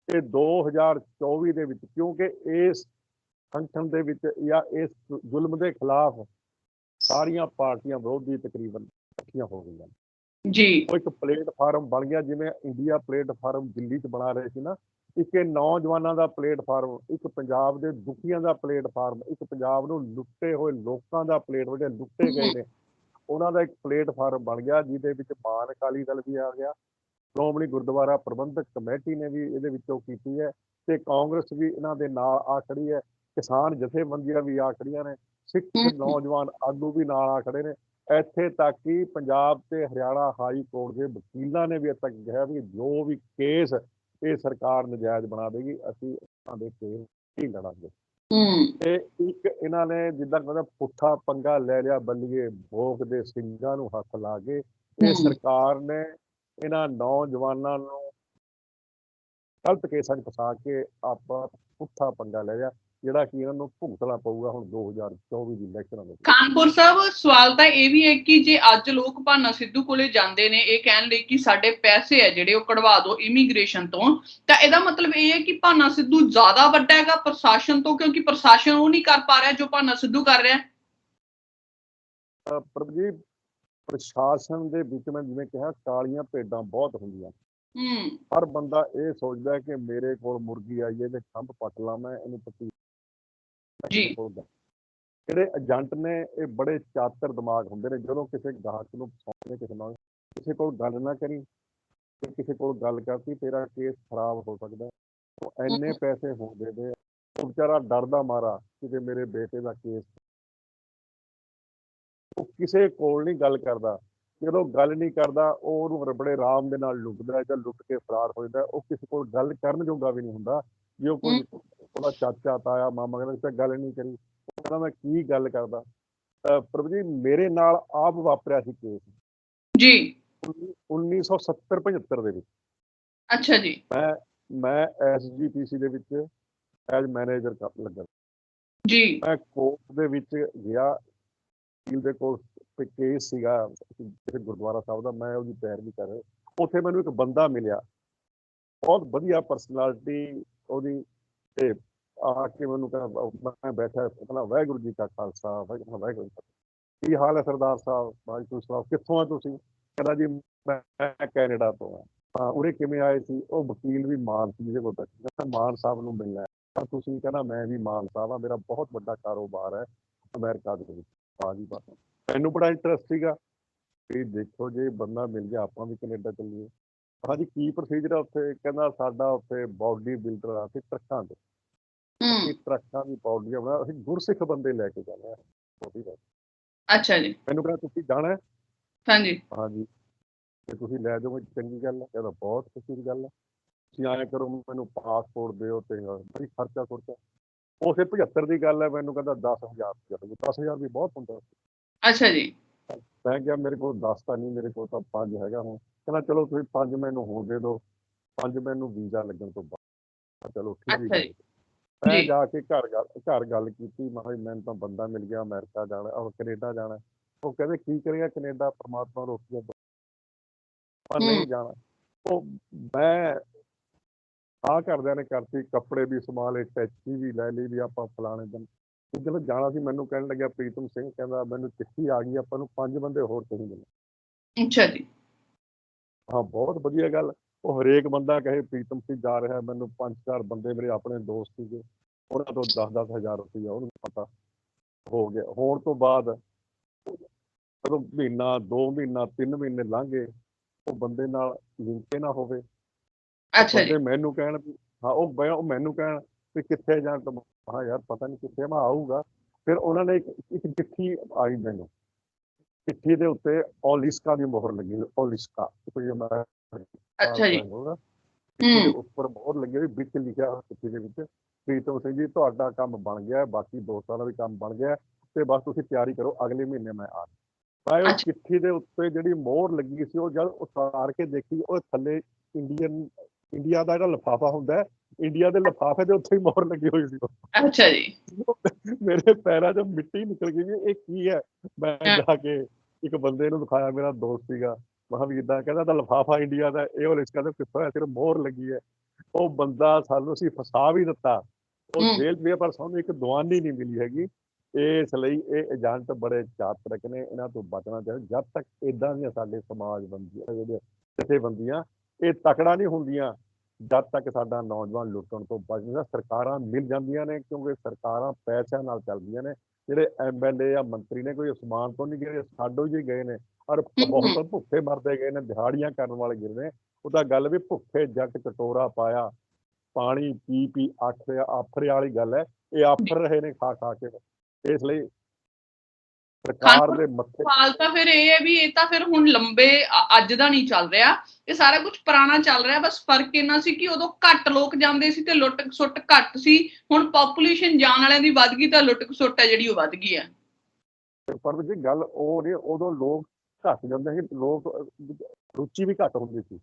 ਇਹ 2024 ਦੇ ਵਿੱਚ ਕਿਉਂਕਿ ਇਸ ਸੰਗਠਨ ਦੇ ਵਿੱਚ ਜਾਂ ਇਸ ਜ਼ੁਲਮ ਦੇ ਖਿਲਾਫ ਸਾਰੀਆਂ ਪਾਰਟੀਆਂ ਵਿਰੋਧੀ ਤਕਰੀਬਨ ਇਕੱਠੀਆਂ ਹੋ ਗਈਆਂ ਜੀ। ਉਹ ਇੱਕ ਪਲੇਟਫਾਰਮ ਬਣ ਗਿਆ ਜਿਵੇਂ ਇੰਡੀਆ ਪਲੇਟਫਾਰਮ ਦਿੱਲੀ 'ਚ ਬਣਾ ਰਹੇ ਸੀ ਨਾ ਇੱਕ ਇਹ ਨੌਜਵਾਨਾਂ ਦਾ ਪਲੇਟਫਾਰਮ ਇੱਕ ਪੰਜਾਬ ਦੇ ਦੁਖੀਆਂ ਦਾ ਪਲੇਟਫਾਰਮ ਇੱਕ ਪੰਜਾਬ ਨੂੰ ਲੁੱਟੇ ਹੋਏ ਲੋਕਾਂ ਦਾ ਪਲੇਟ ਜਿਹੜੇ ਲੁੱਟੇ ਗਏ ਨੇ। ਉਹਨਾਂ ਦਾ ਇੱਕ ਪਲੇਟਫਾਰਮ ਬਣ ਗਿਆ ਜਿਹਦੇ ਵਿੱਚ ਮਾਨ ਅਕਾਲੀ ਦਲ ਵੀ ਆ ਗਿਆ। ਸ਼੍ਰੋਮਣੀ ਗੁਰਦੁਆਰਾ ਪ੍ਰਬੰਧਕ ਕਮੇਟੀ ਨੇ ਵੀ ਇਹਦੇ ਵਿੱਚੋਂ ਕੀਤੀ ਹੈ ਤੇ ਕਾਂਗਰਸ ਵੀ ਇਹਨਾਂ ਦੇ ਨਾਲ ਆ ਖੜੀ ਹੈ। ਕਿਸਾਨ ਜਥੇਬੰਦੀਆਂ ਵੀ ਆ ਖੜੀਆਂ ਨੇ। ਸਿੱਖ। ਨੌਜਵਾਨ ਆਗੂ ਵੀ ਨਾਲ ਆ ਖੜੇ ਨੇ। ਇੱਥੇ ਤੱਕ ਕਿ ਪੰਜਾਬ ਤੇ ਹਰਿਆਣਾ ਹਾਈ ਕੋਰਟ ਦੇ ਵਕੀਲਾਂ ਨੇ ਵੀ ਇੱਥੇ ਤੱਕ ਕਿਹਾ ਵੀ ਜੋ ਵੀ ਕੇਸ ਇਹ ਸਰਕਾਰ ਨਜਾਇਜ਼ ਬਣਾ ਦੇਗੀ ਅਸੀਂ ਉਹਨਾਂ ਦੇ ਕੇਸ ਹੀ ਲੜਾਂਗੇ। ਹੂੰ। ਤੇ ਇੱਕ ਇਹਨਾਂ ਨੇ ਜਿੱਦਾਂ ਕਹਿੰਦਾ ਪੁੱਠਾ ਪੰਗਾ ਲੈ ਲਿਆ ਬੱਲੀਏ ਭੋਗ ਦੇ ਸਿੰਘਾਂ ਨੂੰ ਹੱਥ ਲਾ ਕੇ ਇਹ। ਸਰਕਾਰ ਨੇ ਇਹਨਾਂ ਨੌਜਵਾਨਾਂ ਨੂੰ ਗਲਤ ਕੇਸਾਂ 'ਚ ਫਸਾ ਕੇ ਆਪਾਂ ਪੁੱਠਾ ਪੰਗਾ ਲੈ ਲਿਆ। ਜਿਹੜਾ ਕਿ ਇਹਨਾਂ ਨੂੰ ਭੁਗਤਣਾ ਪਊਗਾ ਹੁਣ 2024 ਦੀ ਇਲੈਕਸ਼ਨਾਂ ਦੇ ਵਿੱਚ। ਖਾਨਪੁਰ ਸਾਹਿਬ ਸਵਾਲ ਤਾਂ ਇਹ ਵੀ ਹੈ ਕਿ ਜੇ ਅੱਜ ਲੋਕ ਭਾਨਾ ਸਿੱਧੂ ਕੋਲੇ ਜਾਂਦੇ ਨੇ ਇਹ ਕਹਿਣ ਲਈ ਕਿ ਸਾਡੇ ਪੈਸੇ ਹੈ ਜਿਹੜੇ ਉਹ ਕਢਵਾ ਦਿਓ ਇਮੀਗ੍ਰੇਸ਼ਨ ਤੋਂ ਤਾਂ ਇਹਦਾ ਮਤਲਬ ਇਹ ਹੈ ਕਿ ਭਾਨਾ ਸਿੱਧੂ ਜ਼ਿਆਦਾ ਵੱਡਾ ਹੈਗਾ ਪ੍ਰਸ਼ਾਸਨ ਤੋਂ ਕਿਉਂਕਿ ਪ੍ਰਸ਼ਾਸਨ ਉਹ ਨਹੀਂ ਕਰ ਪਾ ਰਿਹਾ ਜੋ ਭਾਨਾ ਸਿੱਧੂ ਕਰ ਰਿਹਾ। ਪ੍ਰਭਜੀਤ ਪ੍ਰਸ਼ਾਸਨ ਦੇ ਵਿੱਚ ਮੈਂ ਜਿਵੇਂ ਕਿਹਾ ਕਾਲੀਆਂ ਭੇਡਾਂ ਬਹੁਤ ਹੁੰਦੀਆਂ। ਹਰ ਬੰਦਾ ਇਹ ਸੋਚਦਾ ਕਿ ਮੇਰੇ ਕੋਲ ਮੁਰਗੀ ਆਈ ਹੈ ਤੇ ਖੰਭ ਪੱਟ ਲਾਂ ਮੈਂ ਇਹਨੂੰ ਪੱਟੀ ਜੀ। ਜਿਹੜੇ ਏਜੰਟ ਨੇ ਇਹ ਬੜੇ ਚਾਤਰ ਦਿਮਾਗ ਹੁੰਦੇ ਨੇ ਜਦੋਂ ਕਿਸੇ ਗਾਹਕ ਨੂੰ ਫਸਾਉਂਦੇ ਕਿਸੇ ਨਾਲ ਕਿਸੇ ਕੋਲ ਗੱਲ ਨਾ ਕਰੀ ਤੇ ਕਿਸੇ ਕੋਲ ਗੱਲ ਕਰਤੀ ਤੇਰਾ ਕੇਸ ਖਰਾਬ ਹੋ ਸਕਦਾ ਹੈ। ਉਹ ਐਨੇ। ਪੈਸੇ ਹੁੰਦੇ ਨੇ ਉਹ ਵਿਚਾਰਾ ਡਰਦਾ ਮਾਰਾ ਕਿਤੇ ਮੇਰੇ ਬੇਟੇ ਦਾ ਕੇਸ ਉਹ ਕਿਸੇ ਕੋਲ ਨਹੀਂ ਗੱਲ ਕਰਦਾ ਜਦੋਂ ਗੱਲ ਨਹੀਂ ਕਰਦਾ ਉਹ ਉਹਨੂੰ ਬੜੇ ਆਰਾਮ ਦੇ ਨਾਲ ਲੁੱਟਦਾ ਹੈ ਜਾਂ ਲੁੱਟ ਕੇ ਫਰਾਰ ਹੋ ਜਾਂਦਾ ਹੈ। ਉਹ ਕਿਸੇ ਕੋਲ ਗੱਲ ਕਰਨ ਜੋਗਾ ਵੀ ਨਹੀਂ ਹੁੰਦਾ ਜੇ ਉਹ ਕੋਈ ਉਹਦਾ ਚਾਚਾ ਤਾਇਆ ਮਾਮਾ ਕਹਿੰਦਾ ਤੇ ਗੱਲ ਨਹੀਂ ਕਰੀ। ਉਹ ਕਹਿੰਦਾ ਮੈਂ ਕੀ ਗੱਲ ਕਰਦਾ? ਪ੍ਰਭੂ ਜੀ ਮੇਰੇ ਨਾਲ ਆਪ ਵਾਪਰਿਆ ਸੀ ਕੇਸ। ਜੀ। 1970 75 ਦੇ ਵਿੱਚ। ਅੱਛਾ ਜੀ। ਮੈਂ ਐਸਜੀਪੀਸੀ ਦੇ ਵਿੱਚ ਐਜ਼ ਮੈਨੇਜਰ ਲੱਗਾ। ਜੀ। ਮੈਂ ਕੋਰਟ ਦੇ ਵਿੱਚ ਗਿਆ। ਵਕੀਲ ਦੇ ਕੋਲ ਤੇ ਕੇਸ ਸੀਗਾ ਗੁਰਦੁਆਰਾ ਸਾਹਿਬ ਦਾ। ਮੈਂ ਉਹਦੀ ਪੈਰਵੀ ਕਰ ਰਿਹਾ। ਉੱਥੇ ਮੈਨੂੰ ਇੱਕ ਬੰਦਾ ਮਿਲਿਆ। ਬਹੁਤ ਵਧੀਆ ਪਰਸਨੈਲਿਟੀ ਉਹਦੀ ਤੇ ਆ ਕੇ ਮੈਨੂੰ ਕਹਿੰਦਾ ਮੈਂ ਬੈਠਾ, ਕਹਿੰਦਾ, ਵਾਹਿਗੁਰੂ ਜੀ ਕਾ ਖਾਲਸਾ, ਵਾਹਿਗੁਰੂ ਵਾਹਿਗੁਰੂ ਜੀ ਕੀ ਹਾਲ ਹੈ ਸਰਦਾਰ ਸਾਹਿਬ? ਵਾਹਿਗੁਰੂ ਸਾਹਿਬ ਕਿੱਥੋਂ ਆ ਤੁਸੀਂ? ਕਹਿੰਦਾ ਜੀ, ਮੈਂ ਕੈਨੇਡਾ ਤੋਂ ਆ। ਹਾਂ, ਉਰੇ ਕਿਵੇਂ ਆਏ ਸੀ? ਉਹ ਵਕੀਲ ਵੀ ਮਾਨ ਸੀ, ਜਿਹਦੇ ਕੋਲ ਬੈਠਾ। ਮਾਨ ਸਾਹਿਬ ਨੂੰ ਮਿਲਣਾ ਤਾਂ ਤੁਸੀਂ ਕਹਿੰਦਾ, ਮੈਂ ਵੀ ਮਾਨ ਸਾਹਿਬ ਆ, ਮੇਰਾ ਬਹੁਤ ਵੱਡਾ ਕਾਰੋਬਾਰ ਹੈ ਅਮਰੀਕਾ ਦੇ ਵਿੱਚ। ਆ ਜੀ ਬਸ ਮੈਨੂੰ ਬੜਾ ਇੰਟਰਸਟ ਸੀਗਾ ਵੀ ਦੇਖੋ ਜੇ ਬੰਦਾ ਮਿਲ ਗਿਆ, ਆਪਾਂ ਵੀ ਕੈਨੇਡਾ ਚੱਲੀਏ। ਹਾਂਜੀ, ਕੀ ਪ੍ਰੋਸੀਜਰ ਆ ਉੱਥੇ? ਕਹਿੰਦਾ, ਸਾਡਾ ਉੱਥੇ ਬਾਡੀ ਬਿਲਡਰ ਆ ਤੇ ਟਰੱਕਾਂ ਦੇ ਅਸੀਂ ਟਰੱਕਾਂ ਦੀ ਬਾਡੀਆਂ ਬਣਾ ਅਸੀਂ ਗੁਰਸਿੱਖ ਬੰਦੇ ਲੈ ਕੇ ਜਾਣਾ ਗੱਲ। ਅੱਛਾ ਜੀ। ਮੈਨੂੰ ਕਹਿੰਦਾ ਤੁਸੀਂ ਜਾਣਾ ਹੈ? ਹਾਂਜੀ। ਹਾਂਜੀ। ਤੇ ਤੁਸੀਂ ਲੈ ਜਾਓਗੇ ਚੰਗੀ ਗੱਲ ਹੈ। ਕਹਿੰਦਾ ਬਹੁਤ ਖੁਸ਼ੀ ਦੀ ਗੱਲ ਹੈ। ਤੁਸੀਂ ਆਇਆ ਕਰੋ ਮੈਨੂੰ ਪਾਸਪੋਰਟ ਦਿਓ ਤੇ ਬੜੀ ਖਰਚਾ ਖੁਰਚਾ ਉਸੇ 75 ਦੀ ਗੱਲ ਹੈ ਮੈਨੂੰ ਕਹਿੰਦਾ 10000 ਰੁਪਏ 10000 ਵੀ ਬਹੁਤ ਹੁੰਦਾ ਅੱਛਾ ਜੀ। ਮੈਂ ਕਿਹਾ ਮੇਰੇ ਕੋਲ 10 ਤਾਂ ਨਹੀਂ ਮੇਰੇ ਕੋਲ ਤਾਂ 5 ਹੈਗਾ ਹੁਣ। ਕਹਿੰਦਾ ਚਲੋ ਤੁਸੀਂ 5 ਮੈਨੂੰ ਹੋਰ ਦੇ ਦਿਓ। 5 ਮੈਨੂੰ ਵੀਜ਼ਾ ਲੱਗਣ ਤੋਂ ਬਾਅਦ। ਚਲੋ ਠੀਕ ਅੱਛਾ ਹੈ ਜੀ। ਮੈਂ ਜੀ। ਕੇ ਘਰ ਘਰ ਗੱਲ ਕੀਤੀ ਮੈਂ ਮੈਨੂੰ ਤਾਂ ਬੰਦਾ ਮਿਲ ਗਿਆ ਅਮਰੀਕਾ ਜਾਣਾ ਉਹ ਕੈਨੇਡਾ ਜਾਣਾ। ਉਹ ਕਹਿੰਦੇ ਕੀ ਕਰੇਗਾ ਕੈਨੇਡਾ ਪਰਮਾਤਮਾ ਰੋਕੀਆ ਪਰ ਨਹੀਂ। ਜਾਣਾ। ਉਹ ਮੈਂ ਆ ਕਰਦਿਆਂ ਨੇ ਕਰਤੀ ਕੱਪੜੇ ਵੀ ਸੰਭਾਲੇ ਟੈਚੀ ਵੀ ਲੈ ਲਈ ਵੀ ਆਪਾਂ ਫਲਾਣੇ ਦਿਨ। ਜਦੋਂ ਜਾਣਾ ਸੀ ਮੈਨੂੰ ਕਹਿਣ ਲੱਗਿਆ ਪ੍ਰੀਤਮ ਸਿੰਘ ਕਹਿੰਦਾ ਮੈਨੂੰ ਚਿੱਠੀ ਆ ਗਈ ਆਪਾਂ ਨੂੰ ਪੰਜ ਬੰਦੇ ਹੋਰ ਚਾਹੀਦੇ ਨੇ। ਅੱਛਾ ਜੀ। ਹਾਂ ਬਹੁਤ ਵਧੀਆ ਗੱਲ। ਉਹ ਹਰੇਕ ਬੰਦਾ ਕਹੇ ਪ੍ਰੀਤਮ ਸਿੰਘ ਜਾ ਰਿਹਾ ਮੈਨੂੰ ਪੰਜ ਚਾਰ ਬੰਦੇ ਮੇਰੇ ਆਪਣੇ ਦੋਸਤ ਸੀਗੇ। ਉਹਨਾਂ ਤੋਂ 10-10 ਹਜ਼ਾਰ ਰੁਪਈਆ ਉਹਨੂੰ ਪਤਾ ਹੋ ਗਿਆ। ਹੋਣ ਤੋਂ ਬਾਅਦ ਜਦੋਂ ਮਹੀਨਾ ਦੋ ਮਹੀਨਾ ਤਿੰਨ ਮਹੀਨੇ ਲੰਘੇ ਉਹ ਬੰਦੇ ਨਾਲ ਲਿੰਕ ਨਾ ਹੋਵੇ। ਅੱਛਾ ਜੀ। ਮੈਨੂੰ ਕਹਿਣ ਹਾਂ ਉਹ ਮੈਨੂੰ ਕਹਿਣ ਵੀ ਕਿੱਥੇ ਜਾਂ ਹਾਂ ਯਾਰ ਪਤਾ ਨਹੀਂ ਕਿੱਥੇ ਮੈਂ ਆਊਗਾ। ਫਿਰ ਉਹਨਾਂ ਨੇ ਇੱਕ ਚਿੱਠੀ ਆਈ ਮੈਨੂੰ। ਚਿੱਠੀ ਦੇ ਉੱਤੇ ਓਲਿਸਕਾ ਦੀ ਮੋਹਰ ਲੱਗੀ ਓਲਿਸਕਾ ਕੋਈ ਮੈਂ ਅੱਛਾ ਜੀ ਹੂੰ ਉੱਪਰ ਬਹੁਤ ਲੱਗੀ ਹੋਈ ਵਿੱਚ ਲਿਖਿਆ ਹੋਇਆ ਚਿੱਠੀ ਦੇ ਵਿੱਚ ਪ੍ਰੀਤਮ ਸਿੰਘ ਜੀ ਤੁਹਾਡਾ ਕੰਮ ਬਣ ਗਿਆ ਬਾਕੀ ਦੋਸਤਾਂ ਦਾ ਵੀ ਕੰਮ ਬਣ ਗਿਆ ਤੇ ਬਸ ਤੁਸੀਂ ਤਿਆਰੀ ਕਰੋ ਅਗਲੇ ਮਹੀਨੇ ਮੈਂ ਆ ਮੈਂ ਉਹ। ਚਿੱਠੀ ਦੇ ਉੱਤੇ ਜਿਹੜੀ ਮੋਹਰ ਲੱਗੀ ਸੀ ਉਹ ਜਦ ਉਤਾਰ ਕੇ ਦੇਖੀ ਉਹ ਥੱਲੇ ਇੰਡੀਅਨ ਇੰਡੀਆ ਦਾ ਜਿਹੜਾ ਲਿਫਾਫਾ ਹੁੰਦਾ ਹੈ ਇੰਡੀਆ ਦੇ ਲਿਫਾਫੇ ਦੇ ਉੱਤੇ ਹੀ ਮੋਹਰ ਲੱਗੀ ਹੋਈ ਸੀ। ਅੱਛਾ ਜੀ ਮੇਰੇ ਪੈਰਾਂ 'ਚੋਂ ਮਿੱਟੀ ਨਿਕਲ ਗਈ ਇਹ ਕੀ ਹੈ ਮੈਂ। ਜਾ ਕੇ ਇੱਕ ਬੰਦੇ ਨੂੰ ਦਿਖਾਇਆ ਮੇਰਾ ਦੋਸਤ ਸੀਗਾ ਮੈਂ ਕਿਹਾ ਵੀ ਇਦਾਂ ਕਹਿੰਦਾ ਤਾਂ ਲਿਫਾਫਾ ਇੰਡੀਆ ਦਾ ਇਹ ਉਹ ਲਿਖਿਆ ਤੇ ਕਿੱਥੋਂ ਹੈ ਤੇਰੇ ਮੋਹਰ ਲੱਗੀ ਹੈ। ਉਹ ਬੰਦਾ ਸਾਨੂੰ ਸੀ ਫਸਾ ਵੀ ਦਿੱਤਾ। ਉਹ। ਜੇਲ੍ਹ ਵੀ ਪਰ ਸਾਨੂੰ ਇੱਕ ਦਵਾਨੀ ਨਹੀਂ ਮਿਲੀ ਹੈਗੀ। ਇਸ ਲਈ ਇਹ ਏਜੰਟ ਬੜੇ ਚਾਤਰਕ ਨੇ ਇਹਨਾਂ ਤੋਂ ਬਚਣਾ ਚਾਹੀਦਾ। ਜਦ ਤੱਕ ਇਦਾਂ ਦੀਆਂ ਸਾਡੇ ਸਮਾਜ ਬੰਦੀਆਂ ਜਿਹੜੇ ਜਥੇਬੰਦੀਆਂ ਇਹ ਤਕੜਾ ਨਹੀਂ ਹੁੰਦੀਆਂ ਜਦ ਤੱਕ ਸਾਡਾ ਨੌਜਵਾਨ ਲੁੱਟਣ ਤੋਂ ਬਚਦਾ ਸਰਕਾਰਾਂ ਮਿਲ ਜਾਂਦੀਆਂ ਨੇ ਕਿਉਂਕਿ ਸਰਕਾਰਾਂ ਪੈਸਿਆਂ ਨਾਲ ਚੱਲਦੀਆਂ ਨੇ। ਜਿਹੜੇ ਐਮਐਲਏ ਜਾਂ ਮੰਤਰੀ ਨੇ ਕੋਈ ਅਸਮਾਨ ਤੋਂ ਨਹੀਂ ਗਿਰੇ ਸਾਡੋ ਜੀ ਗਏ ਨੇ। ਔਰ ਬਹੁਤ ਭੁੱਖੇ ਮਰਦੇ ਗਏ ਨੇ ਦਿਹਾੜੀਆਂ ਕਰਨ ਵਾਲੇ ਗਿਰੇ ਨੇ। ਉਹ ਤਾਂ ਗੱਲ ਵੀ ਭੁੱਖੇ ਜੱਟ ਕਟੋਰਾ ਪਾਇਆ। ਪਾਣੀ ਪੀ ਪੀ ਅੱਖ ਆਫਰੇ ਵਾਲੀ ਗੱਲ ਹੈ। ਇਹ ਆਫਰ ਰਹੇ ਨੇ ਖਾ ਖਾ ਕੇ। ਇਸ ਲਈ ਸਰਕਾਰ ਦੇ ਮੱਥੇ ਸਵਾਲ ਤਾਂ ਫਿਰ ਇਹ ਹੈ ਵੀ ਇਹ ਤਾਂ ਫਿਰ ਹੁਣ ਲੰਬੇ ਅੱਜ ਦਾ ਨਹੀਂ ਚੱਲ ਰਿਹਾ। ਇਹ ਸਾਰਾ ਕੁਝ ਪੁਰਾਣਾ ਚੱਲ ਰਿਹਾ। ਬਸ ਫ਼ਰਕ ਇਹਨਾਂ ਸੀ ਕਿ ਉਦੋਂ ਘੱਟ ਲੋਕ ਜਾਂਦੇ ਸੀ ਤੇ ਲੁੱਟ ਖਸੁੱਟ ਘੱਟ ਸੀ। ਹੁਣ ਪੋਪੂਲੇਸ਼ਨ ਜਾਣ ਵਾਲਿਆਂ ਦੀ ਵੱਧ ਗਈ ਤਾਂ ਲੁੱਟ ਖਸੁੱਟ ਹੈ ਜਿਹੜੀ ਉਹ ਵੱਧ ਗਈ ਹੈ। ਪਰ ਜੀ ਗੱਲ ਉਹ ਨਹੀਂ ਉਦੋਂ ਲੋਕ ਘੱਟ ਜਾਂਦੇ ਸੀ ਲੋਕ ਰੁਚੀ ਵੀ ਘੱਟ ਹੁੰਦੀ ਸੀ।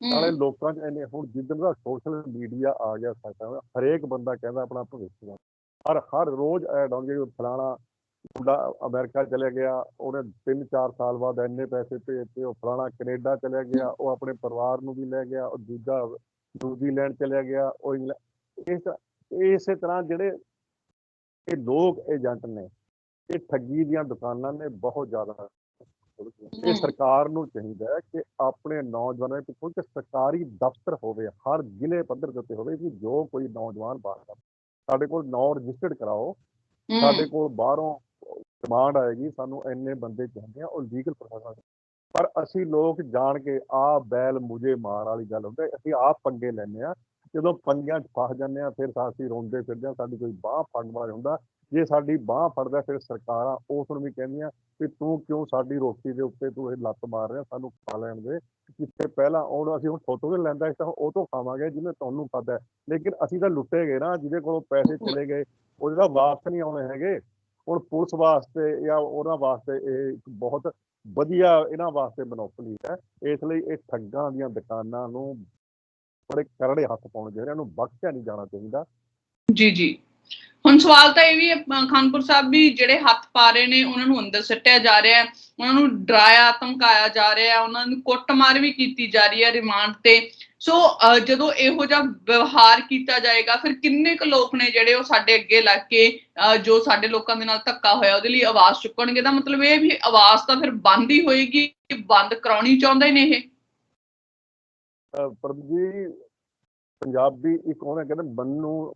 ਨਾਲੇ ਲੋਕਾਂ 'ਚ ਇੰਨੇ ਹੁਣ ਜਿੱਦਣ ਦਾ ਸੋਸ਼ਲ ਮੀਡੀਆ ਆ ਗਿਆ ਸਾਡਾ ਹਰੇਕ ਬੰਦਾ ਕਹਿੰਦਾ ਆਪਣਾ ਭਵਿੱਖ ਦਾ। ਹਰ ਹਰ ਰੋਜ਼ ਐਡ ਆਉਂਦੀ ਹੈ ਫਲਾਣਾ ਮੁੰਡਾ ਅਮਰੀਕਾ ਚਲਿਆ ਗਿਆ ਉਹਨੇ 3-4 ਸਾਲ ਬਾਅਦ ਇੰਨੇ ਪੈਸੇ ਭੇਜਤੇ ਉਹ ਫਲਾਣਾ ਕੈਨੇਡਾ ਚਲਿਆ ਗਿਆ ਉਹ ਆਪਣੇ ਪਰਿਵਾਰ ਨੂੰ ਵੀ ਲੈ ਗਿਆ ਉਹ ਦੂਜਾ ਨਿਊਜ਼ੀਲੈਂਡ ਚਲਿਆ ਗਿਆ ਉਹ ਇਸ ਇਸੇ ਤਰ੍ਹਾਂ ਜਿਹੜੇ ਇਹ ਲੋਕ ਏਜੰਟ ਨੇ ਇਹ ਠੱਗੀ ਦੀਆਂ ਦੁਕਾਨਾਂ ਨੇ ਬਹੁਤ ਜ਼ਿਆਦਾ। ਇਹ। ਸਰਕਾਰ ਨੂੰ ਚਾਹੀਦਾ ਹੈ ਕਿ ਆਪਣੇ ਨੌਜਵਾਨਾਂ ਦੇ ਕੋਈ ਸਰਕਾਰੀ ਦਫ਼ਤਰ ਹੋਵੇ ਹਰ ਜ਼ਿਲ੍ਹੇ ਪੱਧਰ ਉੱਤੇ ਹੋਵੇ ਕਿ ਜੋ ਕੋਈ ਨੌਜਵਾਨ ਬਾਹਰ ਸਾਡੇ ਕੋਲ ਨੌ ਰਜਿਸਟਰਡ ਕਰਾਓ ਸਾਡੇ ਕੋਲ ਬਾਹਰੋਂ ਡਿਮਾਂਡ ਆਏਗੀ ਸਾਨੂੰ ਇੰਨੇ ਬੰਦੇ ਚਾਹੀਦੇ ਆ ਉਹ ਲੀਗਲ ਪ੍ਰੋਸੈਸ ਪਰ ਅਸੀਂ ਲੋਕ ਜਾਣ ਕੇ ਆ ਬੈਲ ਮੁਝੇ ਮਾਰ ਵਾਲੀ ਗੱਲ ਹੁੰਦੀ ਅਸੀਂ ਆਪ ਪੰਗੇ ਲੈਂਦੇ ਆ ਜਦੋਂ ਪੰਗਿਆਂ 'ਚ ਫਸ ਜਾਂਦੇ ਆ ਫਿਰ ਅਸੀਂ ਰੋਂਦੇ ਫਿਰਦੇ ਆ ਸਾਡੀ ਕੋਈ ਬਾਹ ਫੜਨ ਵਾਲਾ ਹੁੰਦਾ। ਜੇ ਸਾਡੀ ਬਾਹ ਫੜਦਾ ਫਿਰ ਸਰਕਾਰਾਂ ਉਸ ਨੂੰ ਵੀ ਕਹਿੰਦੀਆਂ ਵੀ ਤੂੰ ਕਿਉਂ ਸਾਡੀ ਰੋਟੀ ਦੇ ਉੱਤੇ ਤੂੰ ਇਹ ਲੱਤ ਮਾਰ ਰਿਹਾ ਸਾਨੂੰ ਖਾ ਲੈਣ ਦੇ। ਕਿਤੇ ਪਹਿਲਾਂ ਉਹ ਅਸੀਂ ਹੁਣ ਫੋਟੋ ਤੇ ਲੈਂਦਾ ਇਸ ਤਾਂ ਉਹ ਤੋਂ ਖਾਵਾਂਗੇ ਜਿਹਨੇ ਤੁਹਾਨੂੰ ਖਾਦਾ ਲੇਕਿਨ ਅਸੀਂ ਤਾਂ ਲੁੱਟੇ ਗਏ ਨਾ ਜਿਹਦੇ ਕੋਲੋਂ ਪੈਸੇ ਚਲੇ ਗਏ ਉਹਦੇ ਤਾਂ ਵਾਪਸ ਨਹੀਂ ਆਉਣੇ ਹੈਗੇ। ਹੁਣ ਪੁਲਿਸ ਵਾਸਤੇ ਜਾਂ ਉਹਨਾਂ ਵਾਸਤੇ ਇਹ ਇੱਕ ਬਹੁਤ ਵਧੀਆ ਇਹਨਾਂ ਵਾਸਤੇ ਮਨੋਪਲੀ ਹੈ। ਇਸ ਲਈ ਇਹ ਠੱਗਾਂ ਦੀਆਂ ਦੁਕਾਨਾਂ ਨੂੰ ਬੜੇ ਕਰੜੇ ਹੱਥ ਪਾਉਣੇ ਚਾਹੀਦੇ ਨੂੰ ਬਖਸ਼ਿਆ ਨਹੀਂ ਜਾਣਾ ਚਾਹੀਦਾ। ਜੀ ਜੀ। ਹੁਣ ਸਵਾਲ ਤਾਂ ਇਹ ਵੀ ਹੈ ਖਾਨਪੁਰ ਸਾਹਿਬ ਵੀ ਜਿਹੜੇ ਹੱਥ ਪਾ ਰਹੇ ਨੇ, ਉਹਨਾਂ ਨੂੰ ਅੰਦਰ ਸੱਟਿਆ ਜਾ ਰਿਹਾ ਹੈ, ਉਹਨਾਂ ਨੂੰ ਡਰਾਇਆ, ਧਮਕਾਇਆ ਜਾ ਰਿਹਾ ਹੈ, ਉਹਨਾਂ ਨੂੰ ਕੁੱਟਮਾਰ ਵੀ ਕੀਤੀ ਜਾ ਰਹੀ ਹੈ ਰਿਮਾਂਡ ਤੇ। ਸੋ ਜਦੋਂ ਇਹੋ ਜਿਹਾ ਵਿਵਹਾਰ ਕੀਤਾ ਜਾਏਗਾ, ਫਿਰ ਕਿੰਨੇ ਕੁ ਲੋਕ ਨੇ ਜਿਹੜੇ ਉਹ ਸਾਡੇ ਅੱਗੇ ਲੱਗ ਕੇ ਜੋ ਸਾਡੇ ਲੋਕਾਂ ਦੇ ਨਾਲ ਧੱਕਾ ਹੋਇਆ, ਉਹਦੇ ਲਈ ਆਵਾਜ਼ ਚੁੱਕਣਗੇ? ਤਾਂ ਮਤਲਬ ਇਹ ਵੀ ਆਵਾਜ਼ ਤਾਂ ਫਿਰ ਬੰਦ ਹੀ ਹੋਏਗੀ, ਬੰਦ ਕਰਾਉਣੀ ਚਾਹੁੰਦੇ ਨੇ ਇਹ? ਜੀ ਪੰਜਾਬੀ ਇੱਕ ਉਹਨੇ ਕਹਿੰਦੇ ਮੰਨੂ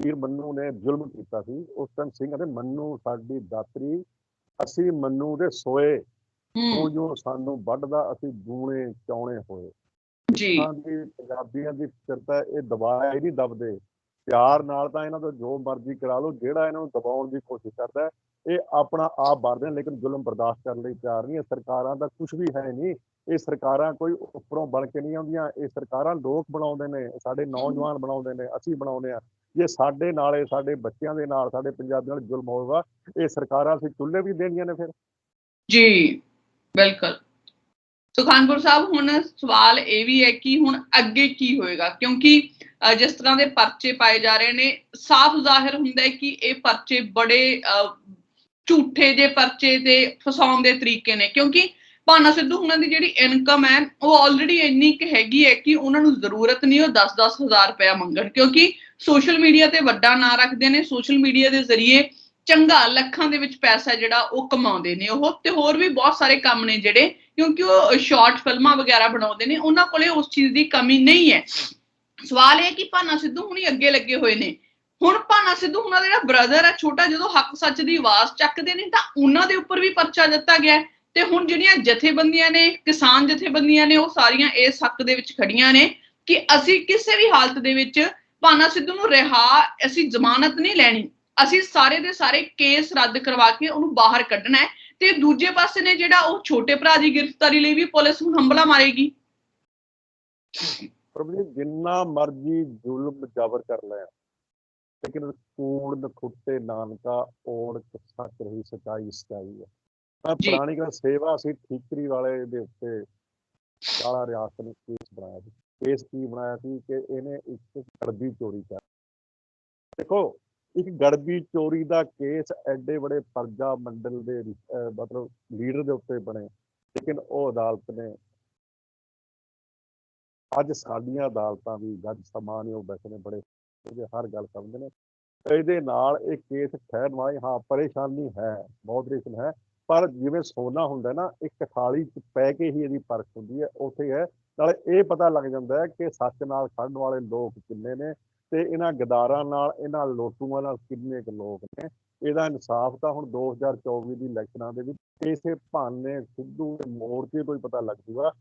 ਪੀਰ ਮੰਨੂ ਨੇ ਜ਼ੁਲਮ ਕੀਤਾ ਸੀ। ਉਸ ਟਾਈਮ ਸਿੰਘ ਕਹਿੰਦੇ ਮੰਨੂ ਸਾਡੀ ਦਾਤਰੀ ਅਸੀਂ ਮੰਨੂ ਦੇ ਸੋਏ। ਉਹ ਹੂੰ ਜੋ ਸਾਨੂੰ ਵੱਢਦਾ ਅਸੀਂ ਦੂਣੇ ਚਾਉਣੇ ਹੋਏ। ਜੀ। ਦੀ ਪੰਜਾਬੀਆਂ ਦੀ ਫਿਰਤਾ ਇਹ ਦਬਾਅ ਇਹ ਨਹੀਂ ਦਬਦੇ। ਪਿਆਰ ਨਾਲ ਤਾਂ ਇਹਨਾਂ ਤੋਂ ਜੋ ਮਰਜ਼ੀ ਕਰਾ ਲਓ ਜਿਹੜਾ ਇਹਨਾਂ ਨੂੰ ਦਬਾਉਣ ਦੀ ਕੋਸ਼ਿਸ਼ ਕਰਦਾ ਹੈ, ਇਹ ਆਪਣਾ ਆਪ ਵਰਦੇ ਨੇ, ਲੇਕਿਨ ਜ਼ੁਲਮ ਬਰਦਾਸ਼ਤ ਕਰਨ ਲਈ ਤਿਆਰ ਨਹੀਂ ਇਹ ਸਰਕਾਰਾਂ ਦਾ ਕੁਝ ਵੀ ਹੈ ਨਹੀਂ। ਇਹ ਸਰਕਾਰਾਂ ਕੋਈ ਉੱਪਰੋਂ ਬਣ ਕੇ ਨਹੀਂ ਆਉਂਦੀਆਂ। ਇਹ ਸਰਕਾਰਾਂ ਲੋਕ ਬਣਾਉਂਦੇ ਨੇ, ਸਾਡੇ ਨੌਜਵਾਨ ਬਣਾਉਂਦੇ ਨੇ, ਅਸੀਂ ਬਣਾਉਂਦੇ ਆ ਜੇ ਸਾਡੇ ਨਾਲੇ ਸਾਡੇ ਬੱਚਿਆਂ ਦੇ ਨਾਲ, ਸਾਡੇ ਪੰਜਾਬੀਆਂ ਨਾਲ ਜ਼ੁਲਮ ਹੋਵੇਗਾ ਇਹ ਸਰਕਾਰਾਂ ਅਸੀਂ ਚੁੱਲ੍ਹੇ ਵੀ ਦੇਣੀਆਂ ਨੇ ਫਿਰ। ਜੀ, ਬਿਲਕੁਲ। ਸੁਖਾਨਪੁਰ ਸਾਹਿਬ, ਹੁਣ ਸਵਾਲ ਇਹ ਵੀ ਹੈ ਕਿ ਹੁਣ ਅੱਗੇ ਕੀ ਹੋਏਗਾ? ਕਿਉਂਕਿ ਜਿਸ ਤਰ੍ਹਾਂ ਦੇ ਪਰਚੇ ਪਾਏ ਜਾ ਰਹੇ ਨੇ, ਸਾਫ਼ ਜ਼ਾਹਿਰ ਹੁੰਦਾ ਹੈ ਕਿ ਇਹ ਪਰਚੇ ਬੜੇ ਝੂਠੇ ਜੇ ਪਰਚੇ ਤੇ ਫਸਾਉਣ ਦੇ ਤਰੀਕੇ ਨੇ, ਕਿਉਂਕਿ ਭਾਨਾ ਸਿੱਧੂ ਉਹਨਾਂ ਦੀ ਜਿਹੜੀ ਇਨਕਮ ਹੈ, ਉਹ ਆਲਰੇਡੀ ਇੰਨੀ ਕੁ ਹੈਗੀ ਹੈ ਕਿ ਉਹਨਾਂ ਨੂੰ ਜ਼ਰੂਰਤ ਨਹੀਂ, ਉਹ 10-10 ਰੁਪਇਆ ਮੰਗਣ, ਕਿਉਂਕਿ ਸੋਸ਼ਲ ਮੀਡੀਆ ਤੇ ਵੱਡਾ ਨਾਂ ਰੱਖਦੇ ਨੇ ਸੋਸ਼ਲ ਮੀਡੀਆ ਦੇ ਜ਼ਰੀਏ ਚੰਗਾ ਲੱਖਾਂ ਦੇ ਵਿੱਚ ਪੈਸਾ ਜਿਹੜਾ ਉਹ ਕਮਾਉਂਦੇ ਨੇ ਉਹ, ਤੇ ਹੋਰ ਵੀ ਬਹੁਤ ਸਾਰੇ ਕੰਮ ਨੇ ਜਿਹੜੇ, ਕਿਉਂਕਿ ਉਹ ਸ਼ਾਰਟ ਫਿਲਮਾਂ ਵਗੈਰਾ ਬਣਾਉਂਦੇ ਨੇ, ਉਹਨਾਂ ਕੋਲੇ ਉਸ ਚੀਜ਼ ਦੀ ਕਮੀ ਨਹੀਂ ਹੈ। ਸਵਾਲ ਇਹ ਕਿ ਭਾਨਾ ਸਿੱਧੂ ਹੁਣੀ ਅੱਗੇ ਲੱਗੇ ਹੋਏ ਨੇ ਹੁਣ ਭਾਨਾ ਸਿੱਧੂ ਉਹਨਾਂ ਦਾ ਜਿਹੜਾ ਬ੍ਰਦਰ ਹੈ, ਛੋਟਾ, ਜਦੋਂ ਹੱਕ ਸੱਚ ਦੀ ਆਵਾਜ਼ ਚੱਕਦੇ ਨੇ, ਤਾਂ ਉਹਨਾਂ ਦੇ ਉੱਪਰ ਵੀ ਪਰਚਾ ਦਿੱਤਾ ਗਿਆ ਤੇ ਹੁਣ ਜਿਹੜੀਆਂ ਜਥੇਬੰਦੀਆਂ ਨੇ, ਕਿਸਾਨ ਜਥੇਬੰਦੀਆਂ ਨੇ, ਉਹ ਸਾਰੀਆਂ ਇਸ ਹੱਕ ਦੇ ਵਿੱਚ ਖੜੀਆਂ ਨੇ ਕਿ ਅਸੀਂ ਕਿਸੇ ਵੀ ਹਾਲਤ ਦੇ ਵਿੱਚ ਭਾਨਾ ਸਿੱਧੂ ਨੂੰ ਰਿਹਾ ਅਸੀਂ ਜ਼ਮਾਨਤ ਨਹੀਂ ਲੈਣੀ। ਅਸੀਂ ਸਾਰੇ ਦੇ ਸਾਰੇ ਕੇਸ ਰੱਦ ਕਰਵਾ ਕੇ ਉਹਨੂੰ ਬਾਹਰ ਕੱਢਣਾ ਹੈ ਤੇ ਦੂਜੇ ਪਾਸੇ ਨੇ ਜਿਹੜਾ ਉਹ ਛੋਟੇ ਭਰਾ ਦੀ ਗ੍ਰਿਫਤਾਰੀ ਲਈ ਵੀ ਪੁਲਿਸ ਹੁਣ ਹੰਬਲਾ ਮਾਰੇਗੀ। ਪ੍ਰਭੂ ਜਿੰਨਾ ਮਰਜ਼ੀ ਜ਼ੁਲਮ ਜ਼ਬਰ ਕਰ ਲਿਆ ਲੇਕਿਨ ਕੂੜ ਨਖੁੱਟੇ ਨਾਨਕਾ ਓੜ ਸੱਚ ਰਹੀ ਸਚਾਈ ਸਚਾਈ ਹੈ। ਜੀ। ਪੁਰਾਣੀ ਗੱਲ ਸੇਵਾ ਸੀ ਠੀਕਰੀ ਵਾਲੇ ਦੇ ਉੱਤੇ ਕਾਲਾ ਰਿਆਸਤ ਨੇ ਕੇਸ ਬਣਾਇਆ ਸੀ। ਕੇਸ ਕੀ ਬਣਾਇਆ ਸੀ ਕਿ ਇਹਨੇ ਇੱਕ ਗੜਬੀ ਚੋਰੀ ਕਰ ਦੇਖੋ ਇੱਕ ਗੜਬੀ ਚੋਰੀ ਦਾ ਕੇਸ ਐਡੇ ਬੜੇ ਫਰਜ਼ਾ ਮੰਡਲ ਦੇ ਮਤਲਬ ਲੀਡਰ ਦੇ ਉੱਤੇ ਬਣੇ ਲੇਕਿਨ ਉਹ ਅਦਾਲਤ ਨੇ ਅੱਜ ਸਾਡੀਆਂ ਅਦਾਲਤਾਂ ਵੀ ਜੱਜ ਸਮਾਨਯੋਗ ਬੈਠੇ ਨੇ ਬੜੇ ਉਹਦੇ ਹਰ ਗੱਲ ਸਮਝਦੇ ਨੇ। ਇਹਦੇ ਨਾਲ ਇਹ ਕੇਸ ਠਹਿਰਵਾਏ ਹਾਂ, ਪਰੇਸ਼ਾਨੀ ਹੈ ਮੋਡਰੇਸ਼ਨ ਹੈ, ਪਰ ਜਿਵੇਂ ਸੋਨਾ ਹੁੰਦਾ ਨਾ, ਇੱਕ ਥਾਲੀ ਚ ਪੈ ਕੇ ਹੀ ਇਹਦੀ ਪਰਖ ਹੁੰਦੀ ਹੈ, ਉੱਥੇ ਹੈ। ਨਾਲੇ ਇਹ ਪਤਾ ਲੱਗ ਜਾਂਦਾ ਹੈ ਕਿ ਸੱਚ ਨਾਲ ਖੜਨ ਵਾਲੇ ਲੋਕ ਕਿੰਨੇ ਨੇ ਤੇ ਇਹਨਾਂ ਗਦਾਰਾਂ ਨਾਲ, ਇਹਨਾਂ ਲੋਟੂਆਂ ਨਾਲ ਕਿੰਨੇ ਕੁ ਲੋਕ ਨੇ। ਇਹਦਾ ਇਨਸਾਫ ਤਾਂ ਹੁਣ 2024 ਦੀ ਇਲੈਕਸ਼ਨਾਂ ਦੇ ਵਿੱਚ ਇਸੇ ਭਾਨੇ ਸਿੱਧੂ ਦੇ ਮੋਰਚੇ ਤੋਂ ਹੀ ਪਤਾ ਲੱਗ ਜੂਗਾ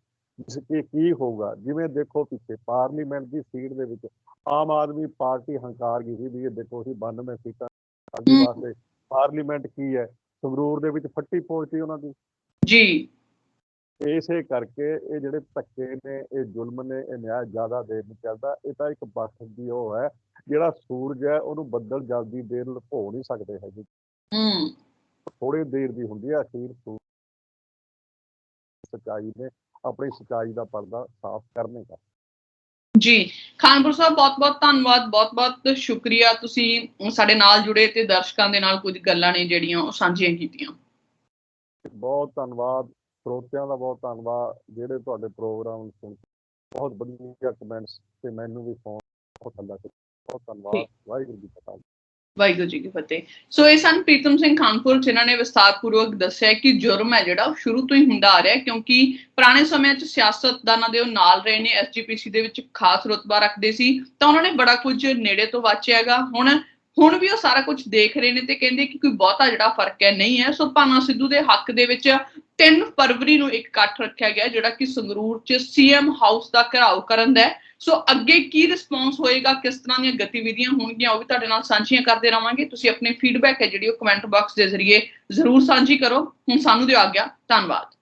ਕਿ ਕੀ ਹੋਊਗਾ? ਜਿਵੇਂ ਦੇਖੋ ਪਿੱਛੇ ਪਾਰਲੀਮੈਂਟ ਦੀ ਸੀਟ ਦੇ ਵਿੱਚ ਆਮ ਆਦਮੀ ਪਾਰਟੀ ਹੰਕਾਰ ਗਈ ਸੀ ਵੀ ਇਹ ਦੇਖੋ ਅਸੀਂ 92 ਸੀਟਾਂ ਸਾਡੀ। ਵਾਸਤੇ ਪਾਰਲੀਮੈਂਟ ਕੀ ਹੈ? ਸੰਗਰੂਰ ਦੇ ਵਿੱਚ ਫੱਟੀ ਪਹੁੰਚੀ ਉਹਨਾਂ ਦੀ। ਜੀ। ਇਸੇ ਕਰਕੇ ਇਹ ਜਿਹੜੇ ਧੱਕੇ ਨੇ ਇਹ ਜ਼ੁਲਮ ਨੇ ਇਹ ਨਿਆਂ ਜ਼ਿਆਦਾ ਦੇਰ ਨਹੀਂ ਚੱਲਦਾ। ਇਹ ਤਾਂ ਇੱਕ ਬਖਸ਼ ਦੀ ਉਹ ਹੈ ਜਿਹੜਾ ਸੂਰਜ ਹੈ ਉਹਨੂੰ ਬੱਦਲ ਜਲਦੀ ਦੇਰ ਲੁਕੋ ਨਹੀਂ ਸਕਦੇ ਹੈਗੇ। ਹੂੰ। ਥੋੜੀ ਦੇਰ ਦੀ ਹੁੰਦੀ ਹੈ ਅਖੀਰ ਸੂਰਜ। ਸਚਾਈ ਨੇ ਆਪਣੀ ਸਚਾਈ ਦਾ ਪਰਦਾ ਸਾਫ਼ ਕਰਨੇ ਦਾ। ਜੀ ਖਾਨਪੁਰ ਸਾਹਿਬ ਬਹੁਤ-ਬਹੁਤ ਧੰਨਵਾਦ ਬਹੁਤ-ਬਹੁਤ ਸ਼ੁਕਰੀਆ। ਤੁਸੀਂ ਸਾਡੇ ਨਾਲ ਜੁੜੇ ਤੇ ਦਰਸ਼ਕਾਂ ਦੇ ਨਾਲ ਕੁਝ ਗੱਲਾਂ ਨੇ ਜਿਹੜੀਆਂ ਉਹ ਸਾਂਝੀਆਂ ਕੀਤੀਆਂ। ਬਹੁਤ ਧੰਨਵਾਦ। ਸਰੋਤਿਆਂ ਦਾ ਬਹੁਤ ਧੰਨਵਾਦ। ਜਿਹੜੇ ਤੁਹਾਡੇ ਪ੍ਰੋਗਰਾਮ ਸੁਣ ਕੇ ਬਹੁਤ ਵਧੀਆ ਕਮੈਂਟਸ ਤੇ ਮੈਨੂੰ ਵੀ ਫੋਨ ਬਹੁਤ ਅੱਲਾ ਬਹੁਤ ਧੰਨਵਾਦ। ਵਾਹਿਗੁਰੂ ਜੀ ਕਾ ਖਾਲਸਾ। ਵਾਹਿਗੁਰੂ ਜੀ ਕੀ ਫਤਿਹ। ਸੋ ਇਹ ਸਨ ਪ੍ਰੀਤਮ ਸਿੰਘ ਖਾਨਪੁਰ ਜਿਨ੍ਹਾਂ ਨੇ ਵਿਸਤਾਰਪੂਰਵਕ ਦੱਸਿਆ ਕਿ ਜੁਰਮ ਹੈ ਜਿਹੜਾ ਸ਼ੁਰੂ ਤੋਂ ਹੀ ਹੁੰਦਾ ਆ ਰਿਹਾ, ਕਿਉਂਕਿ ਪੁਰਾਣੇ ਸਮਿਆਂ 'ਚ ਸਿਆਸਤਦਾਨਾਂ ਦੇ ਉਹ ਨਾਲ ਰਹੇ ਨੇ ਐਸਜੀਪੀਸੀ ਦੇ ਵਿੱਚ ਖਾਸ ਰੁਤਬਾ ਰੱਖਦੇ ਸੀ, ਤਾਂ ਉਹਨਾਂ ਨੇ ਬੜਾ ਕੁਝ ਨੇੜੇ ਤੋਂ ਵਾਚਿਆ ਹੈਗਾ। ਹੁਣ ਹੁਣ ਵੀ ਉਹ ਸਾਰਾ ਕੁਝ ਦੇਖ ਰਹੇ ਨੇ ਤੇ ਕਹਿੰਦੇ ਕਿ ਕੋਈ ਬਹੁਤਾ ਜਿਹੜਾ ਫ਼ਰਕ ਹੈ ਨਹੀਂ ਹੈ। ਸੋ ਭਾਨਾ ਸਿੱਧੂ ਦੇ ਹੱਕ ਦੇ ਵਿੱਚ 3 ਫਰਵਰੀ ਨੂੰ ਇੱਕ ਇਕੱਠ ਰੱਖਿਆ ਗਿਆ, ਜਿਹੜਾ ਕਿ ਸੰਗਰੂਰ 'ਚ ਸੀਐਮ ਹਾਊਸ ਦਾ ਘਿਰਾਓ ਕਰਨ ਦਾ ਹੈ। ਸੋ ਅੱਗੇ ਕੀ ਰਿਸਪੌਂਸ ਹੋਏਗਾ, ਕਿਸ ਤਰ੍ਹਾਂ ਦੀਆਂ ਗਤੀਵਿਧੀਆਂ ਹੋਣਗੀਆਂ, ਉਹ ਵੀ ਤੁਹਾਡੇ ਨਾਲ ਸਾਂਝੀਆਂ ਕਰਦੇ ਰਵਾਂਗੇ। ਤੁਸੀਂ ਆਪਣੀ ਫੀਡਬੈਕ ਹੈ ਜਿਹੜੀ ਉਹ ਕਮੈਂਟ ਬਾਕਸ ਦੇ ਜ਼ਰੀਏ ਜ਼ਰੂਰ ਸਾਂਝੀ ਕਰੋ। ਹੁਣ ਸਾਨੂੰ ਦਿਓ ਆਗਿਆ। ਧੰਨਵਾਦ।